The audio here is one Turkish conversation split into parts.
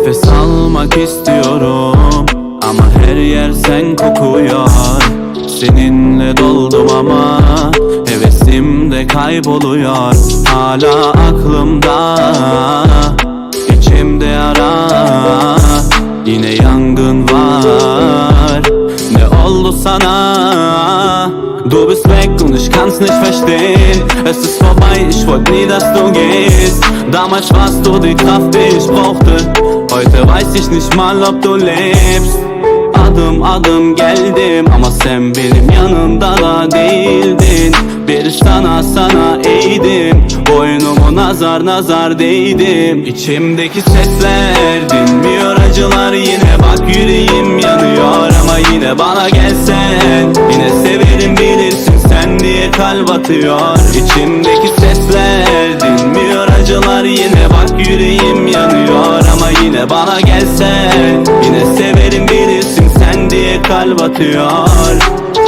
Nefes almak istiyorum Ama her yer sen kokuyor. Seninle doldum ama Hevesim de kayboluyor. Hala aklımda içimde yara Yine yangın var. Ne oldu sana? Du bist weg und ich kann's nicht verstehen. Es ist vorbei, ich wollte nie, dass du gehst. Damals warst du die Kraft, die ich brauchte Heute weiß ich nicht mal, ob du lebst. Adım adım geldim ama sen benim yanımda da değildin. Bir sana sana eğdim Boynumu nazar nazar değdim. İçimdeki sesler dinmiyor acılar Yine bak yüreğim yanıyor. Ama yine bana gelsen Yine severim bilirsin sen diye kalp atıyor. İçimdeki sesler dinmiyor acılar Yine bak yüreğim yanıyor yine bana gelsen Yine severim bilirsin sen diye kalp atıyor.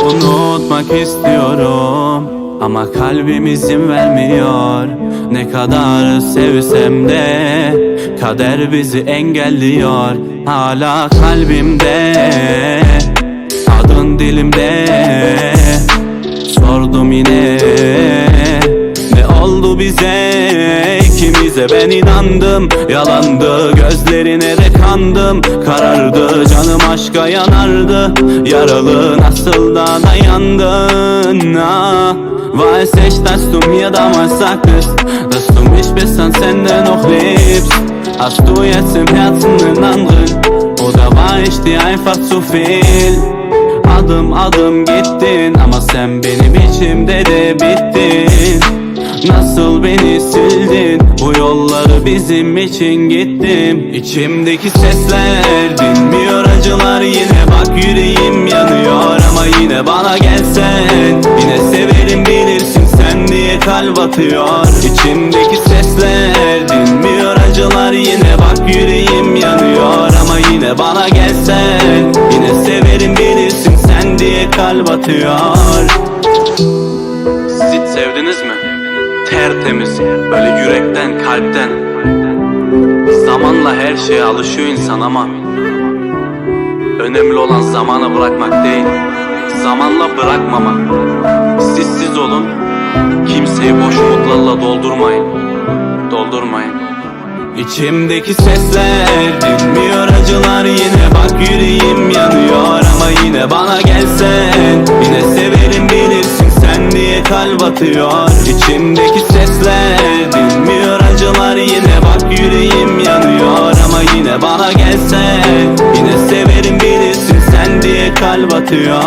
Unutmak istiyorum ama kalbim izin vermiyor. Ne kadar sevsem de Kader bizi engelliyor. Hala kalbimde Adın dilimde ikimize ben inandım Yalandı gözlerine de kandım. Karardı canım aşka yanardı. Yaralı nasıl da dayandın? Ah. Weiß ich, dass du mir damals sagtest Dass du mich bis ans Ende noch liebst Hast du jetzt im Herzen einen anderen Oder war ich dir einfach zu viel Adım adım gittin ama sen benim içimde de bittin Nasıl beni sildin? Bu yolları bizim için gittim. İçimdeki sesler dinmiyor acılar. Yine bak yüreğim yanıyor Ama yine bana gelsen. Yine severim bilirsin sen diye kalp atıyor. İçimdeki sesler dinmiyor acılar. Yine bak yüreğim yanıyor Ama yine bana gelsen. Yine severim bilirsin sen diye kalp atıyor. Siz hiç sevdiniz mi? Tertemiz, böyle yürekten, kalpten. Zamanla her şeye alışıyor insan ama Önemli olan zamanı bırakmak değil Zamanla bırakmamak. Siz siz olun Kimseyi boş umutlarla doldurmayın Doldurmayın. İçimdeki sesler dinmiyor kalp atıyor. İçimdeki sesler dinmiyor acılar. Yine bak yüreğim yanıyor. Ama yine bana gelsen yine severim bilirsin sen diye kalp atıyor